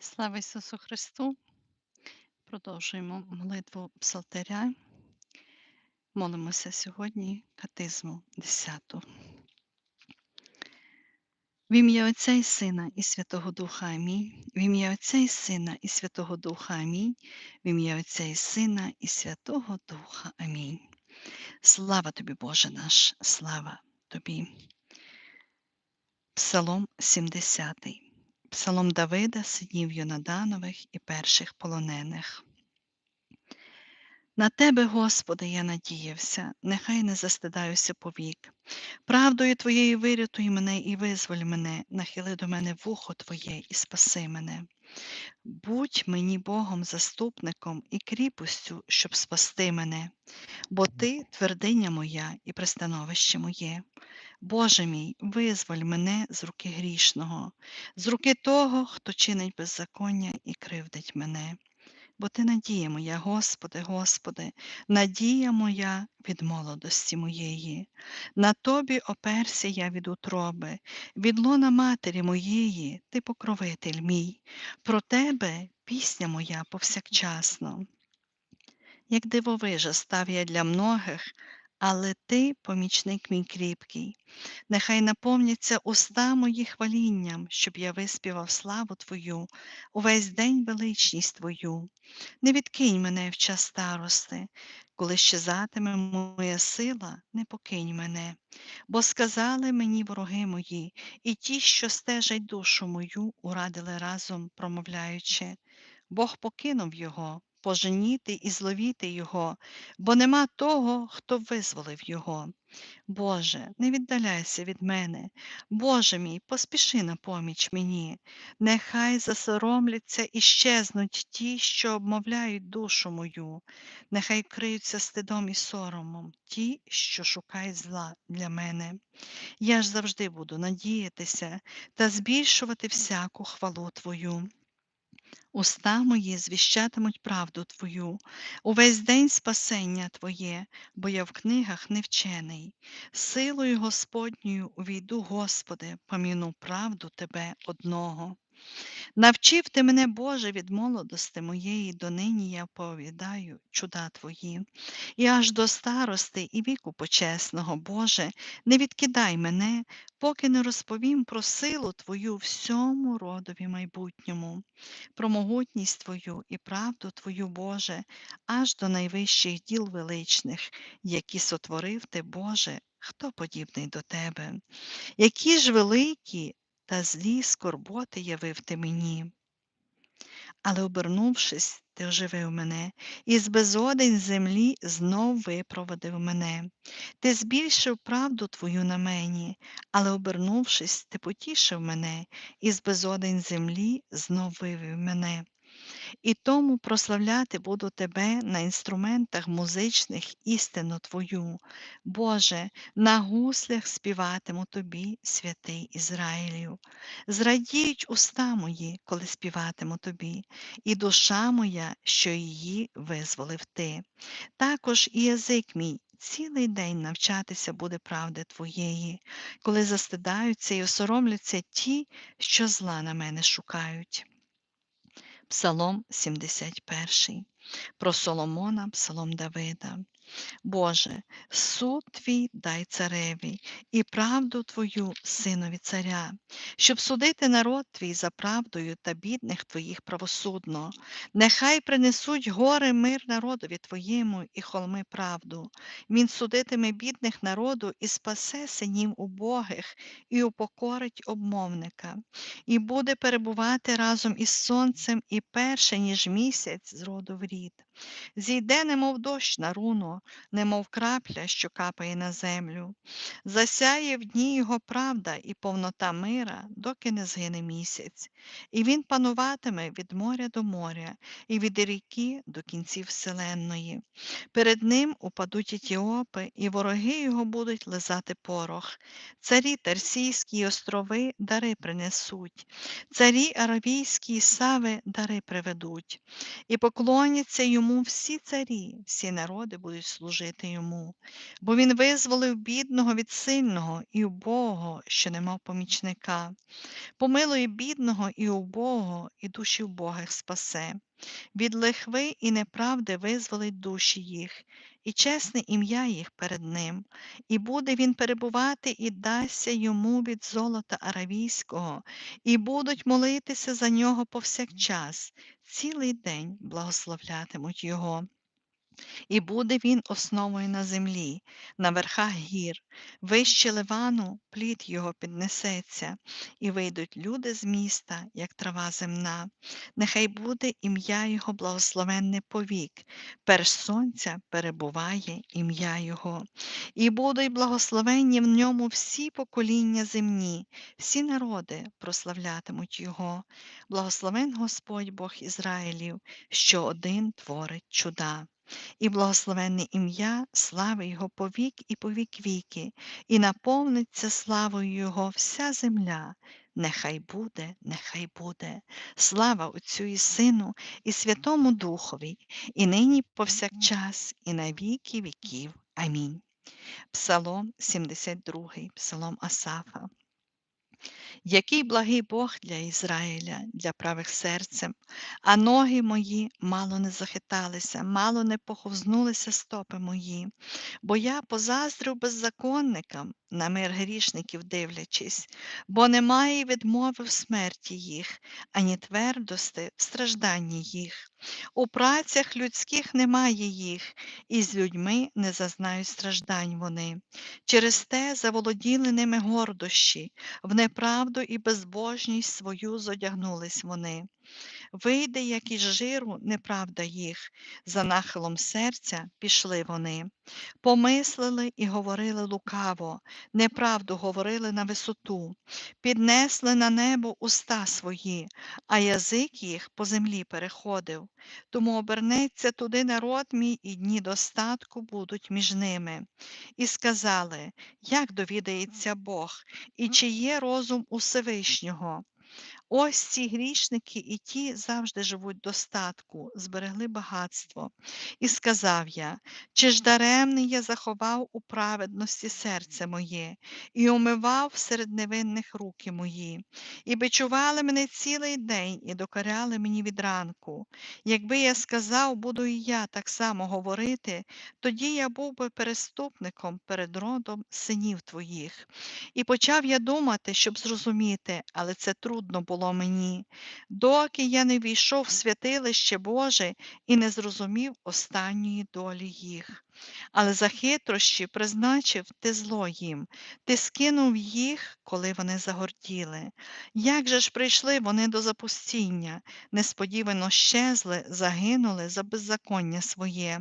Слава Ісусу Христу! Продовжуємо молитву Псалтиря. Молимося сьогодні катизму 10. В ім'я Отця і Сина і Святого Духа Амінь. В ім'я Отця і Сина і Святого Духа Амінь. В ім'я Отця і Сина і Святого Духа Амінь. Слава тобі, Боже наш, слава тобі. Псалом 70. Псалом Давида, синів Йонаданових і перших полонених. На тебе, Господи, я надіявся, нехай не застидаюся повік. Правдою Твоєю вирятуй мене і визволь мене, нахили до мене вухо Твоє і спаси мене. Будь мені Богом заступником і кріпостю, щоб спасти мене, бо Ти твердиня моя і пристановище моє. Боже мій, визволь мене з руки грішного, з руки того, хто чинить беззаконня і кривдить мене. Бо ти надія моя, Господи, Господи, надія моя від молодості моєї. На тобі оперся я від утроби, від лона матері моєї, ти покровитель мій, про тебе пісня моя повсякчасно. Як дивовижа став я для многих, але ти, помічник мій кріпкий, нехай наповняться уста мої хвалінням, щоб я виспівав славу Твою, увесь день величність Твою. Не відкинь мене в час старости, коли щезатиме моя сила, не покинь мене, бо сказали мені вороги мої, і ті, що стежать душу мою, урадили разом, промовляючи. Бог покинув його, поженіти і зловіти його, бо нема того, хто визволив його. Боже, не віддаляйся від мене, Боже мій, поспіши на поміч мені, нехай засоромляться і щезнуть ті, що обмовляють душу мою, нехай криються стидом і соромом, ті, що шукають зла для мене. Я ж завжди буду надіятися та збільшувати всяку хвалу Твою. Уста мої звіщатимуть правду Твою, увесь день спасення Твоє, бо я в книгах не вчений. Силою Господньою увійду, Господи, поміну правду Тебе одного. Навчив ти мене, Боже, від молодости моєї донині я оповідаю чуда Твої, і аж до старости і віку почесного, Боже, не відкидай мене, поки не розповім про силу Твою всьому родові майбутньому, про могутність Твою і правду Твою, Боже, аж до найвищих діл величних, які сотворив Ти, Боже, хто подібний до Тебе, які ж великі та злі скорботи явив ти мені. Але, обернувшись, ти оживив мене, і з безодень землі знов випроводив мене. Ти збільшив правду твою на мені, але, обернувшись, ти потішив мене, і з безодень землі знов вивів мене. І тому прославляти буду Тебе на інструментах музичних істину Твою. Боже, на гуслях співатиму Тобі, святий Ізраїлю. Зрадіють уста мої, коли співатиму Тобі, і душа моя, що її визволив Ти. Також і язик мій. Цілий день навчатися буде правди Твоєї, коли застидаються і осоромляться ті, що зла на мене шукають. Псалом 71. Про Соломона, Псалом Давида. Боже, суд твій дай цареві, і правду Твою, синові царя, щоб судити народ твій за правдою та бідних твоїх правосудно. Нехай принесуть гори мир народові Твоєму і холми правду. Він судитиме бідних народу і спасе синів убогих, і упокорить обмовника, і буде перебувати разом із сонцем і перше, ніж місяць з роду в рід. Зійде, немов дощ на руно, немов крапля, що капає на землю. Засяє в дні його правда і повнота мира, доки не згине місяць, і він пануватиме від моря до моря, і від ріки до кінців вселенної. Перед ним упадуть етіопи, і вороги його будуть лизати порох. Царі Тарсійські й острови дари принесуть, царі Аравійські й сави дари приведуть, і поклоняться йому йому всі царі, всі народи будуть служити йому, бо він визволив бідного від сильного і убого, що не мав помічника, помилує бідного і убого, і душі убогих спасе. Від лихви і неправди визволить душі їх, і чесне ім'я їх перед ним, і буде він перебувати і дасться йому від золота аравійського, і будуть молитися за нього повсякчас, цілий день благословлятимуть його. І буде він основою на землі, на верхах гір, вище Ливану плід його піднесеться, і вийдуть люди з міста, як трава земна. Нехай буде ім'я Його благословенне повік, перш сонця перебуває ім'я Його, і будуть благословенні в ньому всі покоління земні, всі народи прославлятимуть Його. Благословен Господь Бог Ізраїлів, що один творить чуда і благословенне ім'я, слави Його повік і повік віки, і наповниться славою Його вся земля. Нехай буде, нехай буде, слава Отцю і Сину, і Святому Духові, і нині повсякчас, і на віки віків. Амінь. Псалом 72, Псалом Асафа. Який благий Бог для Ізраїля, для правих серцем, а ноги мої мало не захиталися, мало не поховзнулися стопи мої, бо я позаздрив беззаконникам, на мир грішників дивлячись, бо немає відмови в смерті їх, ані твердости в стражданні їх. У працях людських немає їх, і з людьми не зазнають страждань вони. Через те заволоділи ними гордощі, в неправду і безбожність свою зодягнулись вони. Вийде, як із жиру, неправда їх, за нахилом серця пішли вони. Помислили і говорили лукаво, неправду говорили на висоту, піднесли на небо уста свої, а язик їх по землі переходив. Тому обернеться туди народ мій, і дні достатку будуть між ними. І сказали, як довідається Бог, і чи є розум у Всевишнього. Ось ці грішники і ті завжди живуть достатку, зберегли багатство. І сказав я, чи ж даремний я заховав у праведності серце моє, і умивав серед невинних руки мої, і бичували мене цілий день, і докоряли мені від ранку. Якби я сказав, буду і я так само говорити, тоді я був би переступником перед родом синів твоїх. І почав я думати, щоб зрозуміти, але це трудно було було мені, доки я не війшов в святилище Боже і не зрозумів останньої долі їх. Але за хитрощі призначив ти зло їм, ти скинув їх, коли вони загорділи. Як же ж прийшли вони до запустіння, несподівано щезли, загинули за беззаконня своє.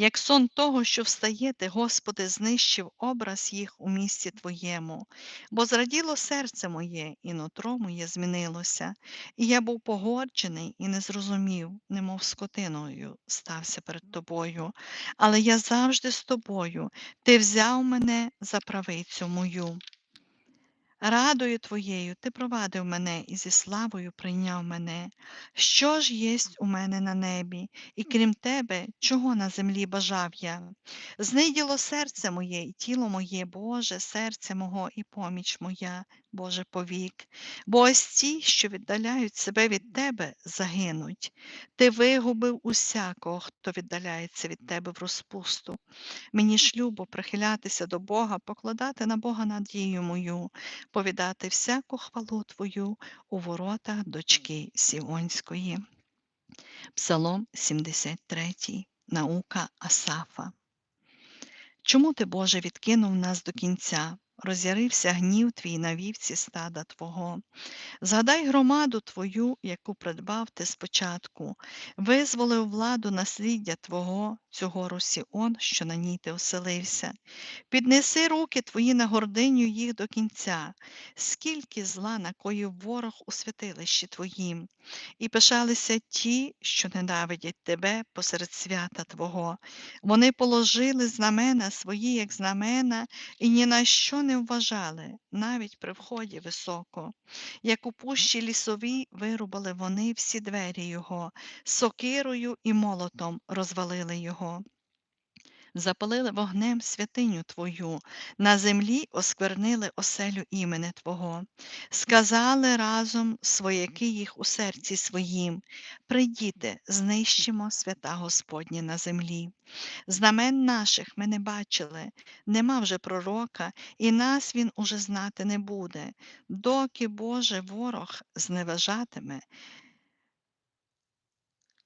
Як сон того, що встає, ти, Господи, знищив образ їх у місці Твоєму, бо зраділо серце моє, і нутро моє змінилося, і я був погоджений і не зрозумів, немов скотиною стався перед тобою. Але я завжди з тобою, ти взяв мене за правицю мою. Радою Твоєю ти провадив мене і зі славою прийняв мене. Що ж єсть у мене на небі, і крім тебе, чого на землі бажав я? Зниділо серце моє і тіло моє, Боже, серце мого і поміч моя, Боже повік. Бо ось ті, що віддаляють себе від Тебе, загинуть. Ти вигубив усякого, хто віддаляється від Тебе в розпусту. Мені ж любо прихилятися до Бога, покладати на Бога надію мою повідати всяку хвалу Твою у воротах дочки Сіонської. Псалом 73, наука Асафа. Чому ти, Боже, відкинув нас до кінця? Роз'ярився гнів твій на вівці стада Твого. Згадай громаду Твою, яку придбав ти спочатку, визволив владу насліддя Твого, цього Росіон, що на ній ти оселився. Піднеси руки твої на гординю їх до кінця, скільки зла накоїв ворог у святилищі Твоїм, і пишалися ті, що ненавидять тебе посеред свята Твого. Вони положили знамена свої, як знамена, і ні на що не вважали, навіть при вході високо. Як у пущі лісовій вирубали вони всі двері його, сокирою і молотом розвалили його. Запалили вогнем святиню Твою, на землі осквернили оселю імени Твого, сказали разом свояки їх у серці своїм, прийдіте, знищимо свята Господні на землі. Знамен наших ми не бачили, нема вже пророка, і нас він уже знати не буде, доки Боже ворог зневажатиме,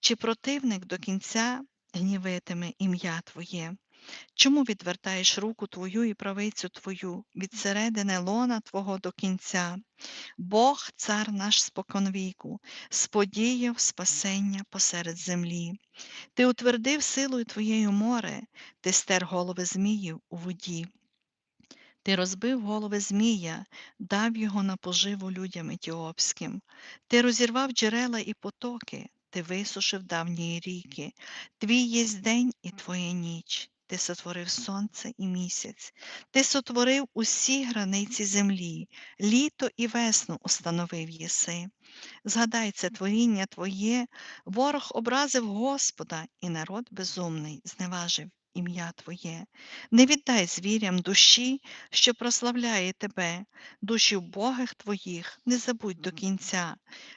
чи противник до кінця гнівитиме ім'я Твоє. Чому відвертаєш руку Твою і правицю Твою від середини лона Твого до кінця? Бог, цар наш споконвіку, сподіяв спасення посеред землі. Ти утвердив силою Твоєю море, ти стер голови зміїв у воді. Ти розбив голови Змія, дав його на поживу людям етіопським. Ти розірвав джерела і потоки, ти висушив давні ріки. Твій єсть день і твоя ніч. Ти сотворив сонце і місяць, ти сотворив усі границі землі, літо і весну установив єси. Згадай це творіння Твоє, ворог образив Господа, і народ безумний зневажив ім'я Твоє. Не віддай звірям душі, що прославляє Тебе, душі вбогих Твоїх, не забудь до кінця.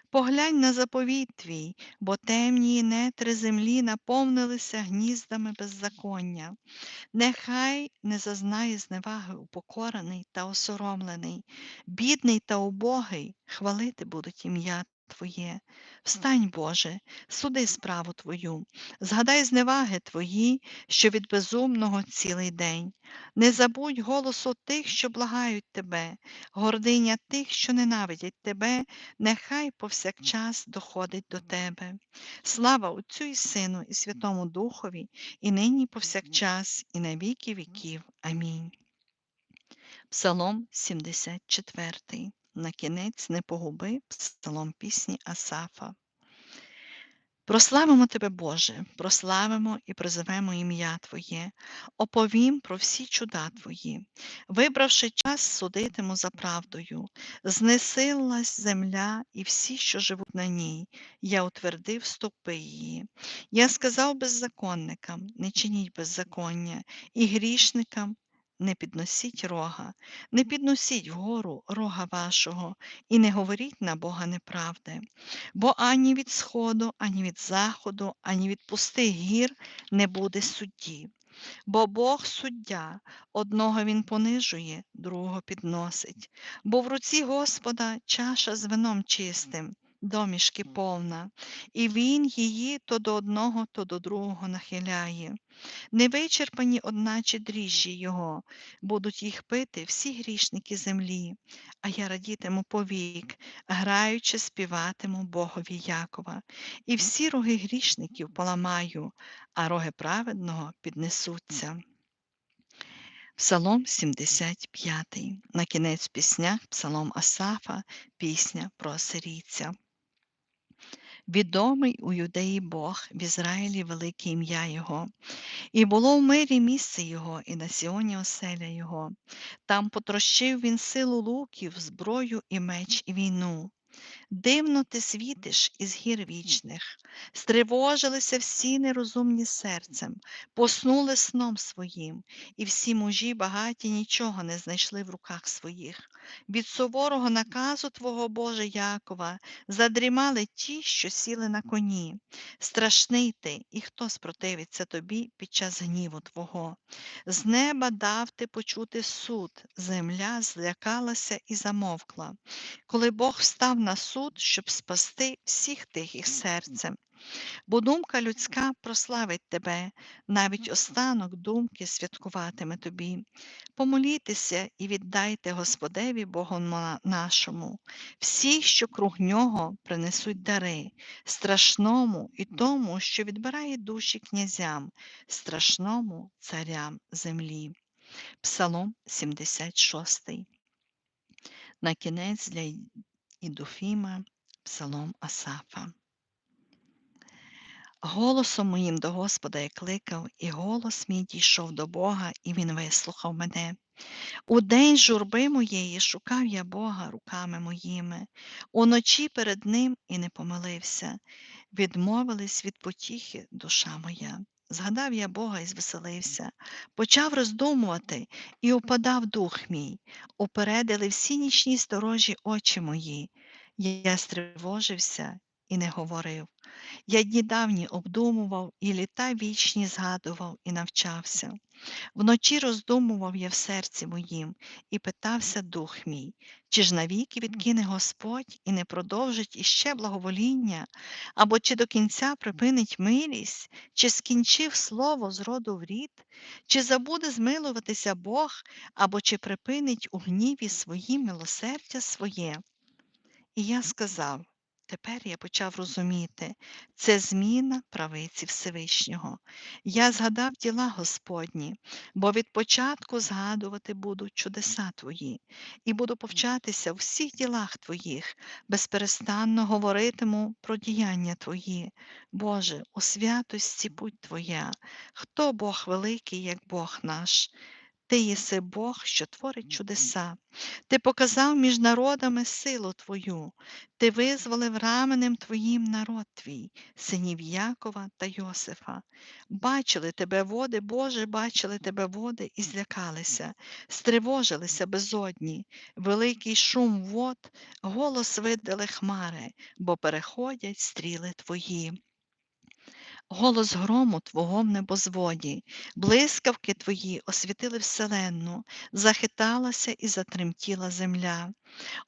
Поглянь на заповіт Твій, бо темні нетри землі наповнилися гніздами беззаконня. Нехай не зазнає зневаги упокорений та осоромлений, бідний та убогий хвалити будуть ім'я Твоє. Встань, Боже, суди справу Твою, згадай зневаги Твої, що від безумного цілий день. Не забудь голосу тих, що благають Тебе, гординя тих, що ненавидять Тебе, нехай повсякчас доходить до Тебе. Слава Отцю і Сину, і Святому Духові, і нині, і повсякчас, і на віки віків. Амінь. Псалом 74. На кінець не погуби псалом пісні Асафа. Прославимо Тебе, Боже, прославимо і призовемо ім'я Твоє, оповім про всі чуда Твої, вибравши час, судитиму за правдою, знесилась земля і всі, що живуть на ній, я утвердив стопи її. Я сказав беззаконникам, не чиніть беззаконня, і грішникам. Не підносіть рога, не підносіть вгору рога вашого, і не говоріть на Бога неправди, бо ані від сходу, ані від заходу, ані від пустих гір не буде судді. Бо Бог суддя, одного Він понижує, другого підносить, бо в руці Господа чаша з вином чистим, домішки повна, і Він її то до одного, то до другого нахиляє. Невичерпані, одначе дріжджі Його, будуть їх пити всі грішники землі, а я радітиму повік, граючи, співатиму Богові Якова, і всі роги грішників поламаю, а роги праведного піднесуться. Псалом 75. На кінець піснях Псалом Асафа, пісня про асирійця. Відомий у юдеї Бог, в Ізраїлі велике ім'я Його, і було в мирі місце Його, і на Сіоні оселя Його. Там потрощив він силу луків, зброю і меч, і війну. Дивно ти світиш із гір вічних, стривожилися всі нерозумні серцем, поснули сном своїм, і всі мужі багаті нічого не знайшли в руках своїх. Від суворого наказу Твого Боже Якова задрімали ті, що сіли на коні. Страшний ти, і хто спротивиться тобі під час гніву Твого. З неба дав ти почути суд, земля злякалася і замовкла. Коли Бог встав на суд, щоб спасти всіх тихих серцем. Бо думка людська прославить тебе, навіть останок думки святкуватиме тобі. Помолітеся і віддайте Господеві Богу нашому, всі, що круг нього принесуть дари, страшному і тому, що відбирає душі князям, страшному царям землі. Псалом 76. На кінець для Ідуфіма, Псалом Асафа. Голосом моїм до Господа я кликав, і голос мій дійшов до Бога, і Він вислухав мене. У день журби моєї шукав я Бога руками моїми, уночі перед Ним і не помилився. Відмовились від потіхи душа моя. Згадав я Бога і звеселився, почав роздумувати, і упадав дух мій, упередили всі нічні сторожі очі мої. Я стривожився і не говорив. Я дні давні обдумував, і літа вічні згадував і навчався. Вночі роздумував я в серці моїм і питався дух мій, чи ж навіки відкине Господь і не продовжить іще благовоління, або чи до кінця припинить милість, чи скінчив слово з роду в рід, чи забуде змилуватися Бог, або чи припинить у гніві своїм милосердя своє. І я сказав Тепер я почав розуміти, це зміна правиці Всевишнього. Я згадав діла Господні, бо від початку згадувати буду чудеса Твої, і буду повчатися у всіх ділах Твоїх, безперестанно говоритиму про діяння Твої. Боже, у святості путь Твоя, хто Бог великий, як Бог наш. Ти єси Бог, що творить чудеса. Ти показав між народами силу Твою, Ти визволив раменем Твоїм народ Твій, синів Якова та Йосифа. Бачили тебе води, Боже, бачили тебе води і злякалися, стривожилися безодні, великий шум вод, голос видали хмари, бо переходять стріли Твої. Голос грому Твого в небозводі, блискавки Твої освітили вселенну, захиталася і затремтіла земля.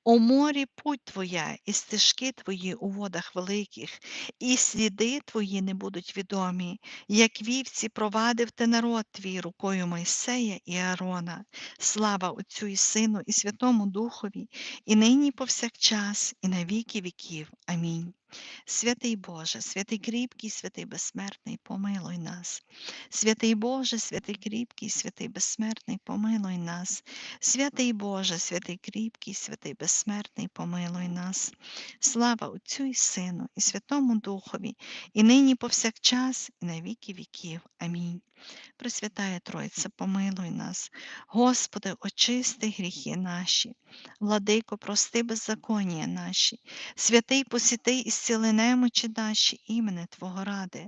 У морі путь Твоя, і стежки Твої у водах великих, і сліди Твої не будуть відомі, як вівці провадив ти народ твій рукою Мойсея і Аарона. Слава Отцю і Сину, і Святому Духові, і нині повсякчас, і на віки віків. Амінь. Святий Боже, святий кріпкий, святий безсмертний, помилуй нас. Святий Боже, святий кріпкий, святий безсмертний, помилуй нас. Святий Боже, святий кріпкий, святий безсмертний, помилуй нас. Слава Отцю і Сину, і Святому Духові, і нині повсякчас, і на віки віків. Амінь. Пресвятая Тройця, помилуй нас, Господи, очисти гріхи наші, владико, прости беззаконня наші, святий посіти і зціли немочі наші, імене Твого ради.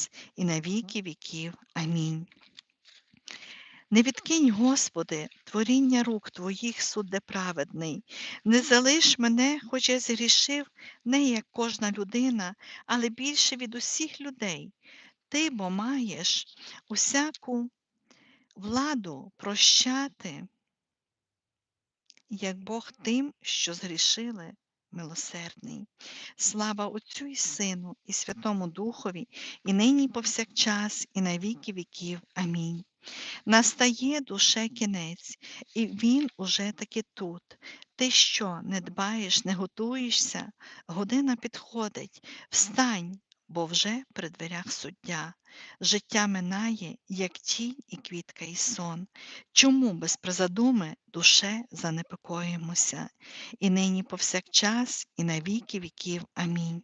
повсякчас, і на віки віків. Амінь. Не відкинь, Господи, творіння рук Твоїх суде праведний, не залиш мене, хоч я згрішив, не як кожна людина, але більше від усіх людей. Ти бо маєш усяку владу прощати, як Бог тим, що згрішили милосердний. Слава Отцю і Сину, і Святому Духові, і нині, і повсякчас, і на віки віків. Амінь. Настає душе кінець, і він уже таки тут. Ти що, не дбаєш, не готуєшся? Година підходить, встань, бо вже при дверях суддя. Життя минає, як тінь і квітка, і сон. Чому без призадуми душе занепокоїмося? І нині повсякчас, і на віки віків. Амінь.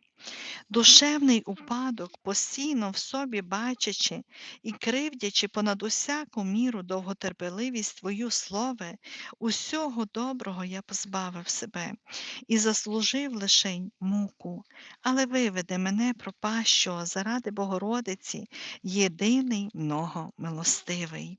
Душевний упадок, постійно в собі бачачи і кривдячи понад усяку міру довготерпеливість Твою слове, усього доброго я позбавив себе і заслужив лишень муку, але виведе мене пропащого заради Богородиці, єдиний многомилостивий.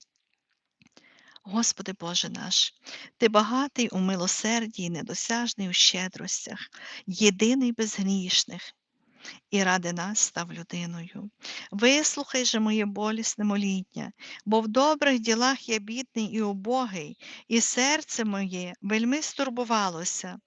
Господи Боже наш, Ти багатий у милосерді недосяжний у щедростях, єдиний безгрішних, і ради нас став людиною. Вислухай же моє болісне моління, бо в добрих ділах я бідний і убогий, і серце моє вельми стурбувалося.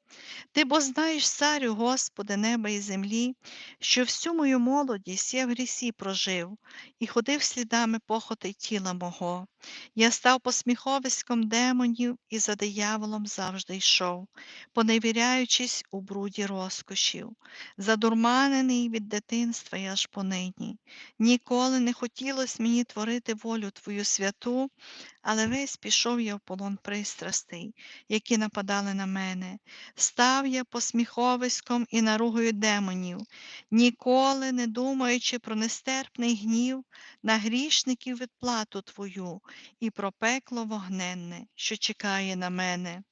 Ти бо знаєш, царю, Господи, неба і землі, що всю мою молодість я в грісі прожив і ходив слідами похоти тіла мого. Я став посміховиськом демонів і за дияволом завжди йшов, поневіряючись у бруді розкошів, задурманений від дитинства я аж понині. Ніколи не хотілося мені творити волю Твою святу, але весь пішов я в полон пристрастей, які нападали на мене. Став я посміховиськом і наругою демонів, ніколи не думаючи про нестерпний гнів на грішників відплату Твою і про пекло вогненне, що чекає на мене.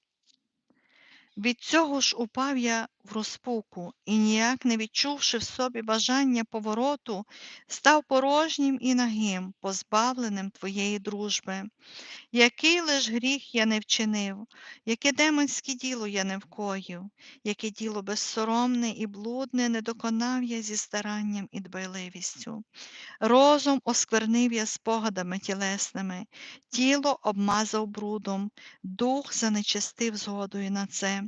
Від цього ж упав я в розпуку і, ніяк не відчувши в собі бажання повороту, став порожнім і нагим, позбавленим твоєї дружби. Який лиш гріх я не вчинив, яке демонське діло я не вкоїв, яке діло безсоромне і блудне не доконав я зі старанням і дбайливістю. Розум осквернив я спогадами тілесними, тіло обмазав брудом, дух занечистив згодою на це.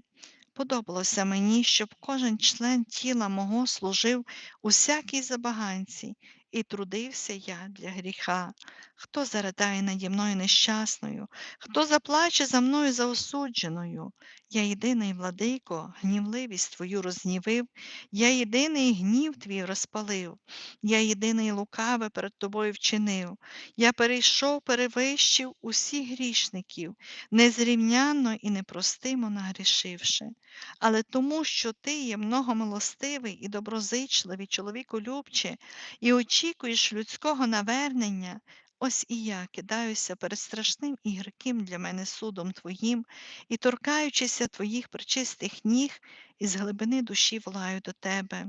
Подобалося мені, щоб кожен член тіла мого служив усякій забаганці, і трудився я для гріха. Хто заридає наді мною нещасною, хто заплаче за мною заосудженою? Я єдиний владико, гнівливість твою рознівив, я єдиний гнів твій розпалив, я єдиний лукаве перед тобою вчинив. Я перейшов, перевищив усіх грішників, незрівнянно і непростимо нагрішивши. Але тому, що ти є многомилостивий і доброзичливий чоловіку любче, і очікуєш людського навернення, ось і я кидаюся перед страшним і гірким для мене судом Твоїм, і, торкаючися Твоїх причистих ніг, із глибини душі волаю до Тебе.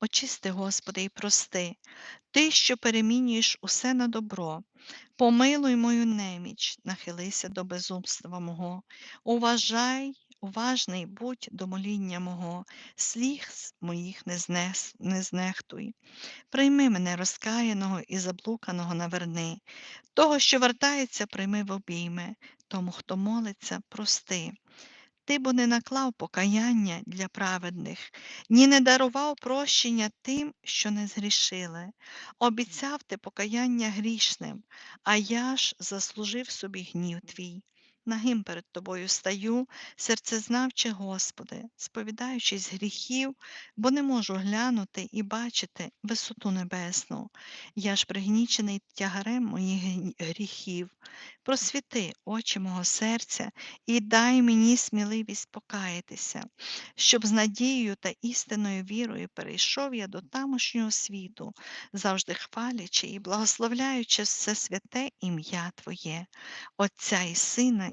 Очисти, Господи, і прости, Ти, що перемінюєш усе на добро, помилуй мою неміч, нахилися до безумства мого, уважай, уважний будь до моління мого, сліз моїх не, знес, не знехтуй. Прийми мене розкаяного і заблуканого наверни, того, що вертається, прийми в обійми, тому, хто молиться, прости. Ти бо не наклав покаяння для праведних, ні не дарував прощення тим, що не згрішили. Обіцяв ти покаяння грішним, а я ж заслужив собі гнів твій. Нагим перед тобою стаю, серцезнавче, Господи, сповідаючись гріхів, бо не можу глянути і бачити висоту небесну. Я ж пригнічений тягарем моїх гріхів. Просвіти очі мого серця і дай мені сміливість покаятися, щоб з надією та істинною вірою перейшов я до тамошнього світу, завжди хвалячи і благословляючи все святе ім'я Твоє, Отця і Сина,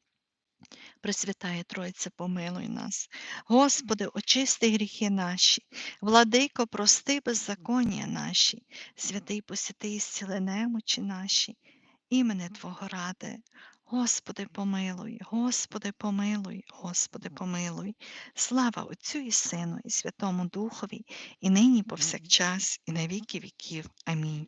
Пресвятає Тройце, помилуй нас. Господи, очисти гріхи наші, владико, прости беззаконня наші, святий посіти і зціли немочі наші, імене Твого ради. Господи, помилуй, Господи, помилуй, Господи, помилуй. Слава Отцю і Сину, і Святому Духові, і нині, і повсякчас, і на віки віків. Амінь.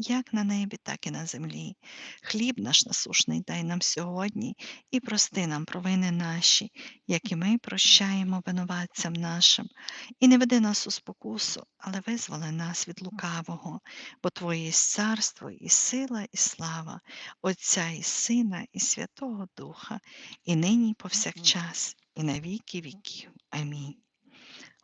як на небі, так і на землі. Хліб наш насушний дай нам сьогодні і прости нам провини наші, як і ми прощаємо винуватцям нашим. І не веди нас у спокусу, але визволи нас від лукавого, бо Твоє є царство, і сила, і слава, Отця і Сина, і Святого Духа і нині, і повсякчас, і на віки віків. Амінь.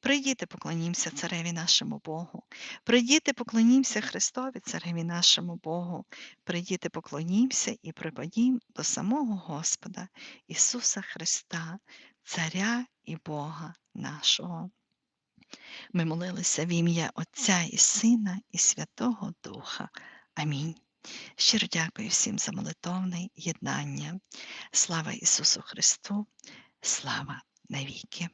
Прийдіте, поклонімося цареві нашому Богу. Прийдіте, поклонімося Христові, цареві нашому Богу. Прийдіте, поклонімося і припадім до самого Господа Ісуса Христа, Царя і Бога нашого. Ми молилися в ім'я Отця і Сина, і Святого Духа. Амінь. Щиро дякую всім за молитовне єднання. Слава Ісусу Христу, слава навіки!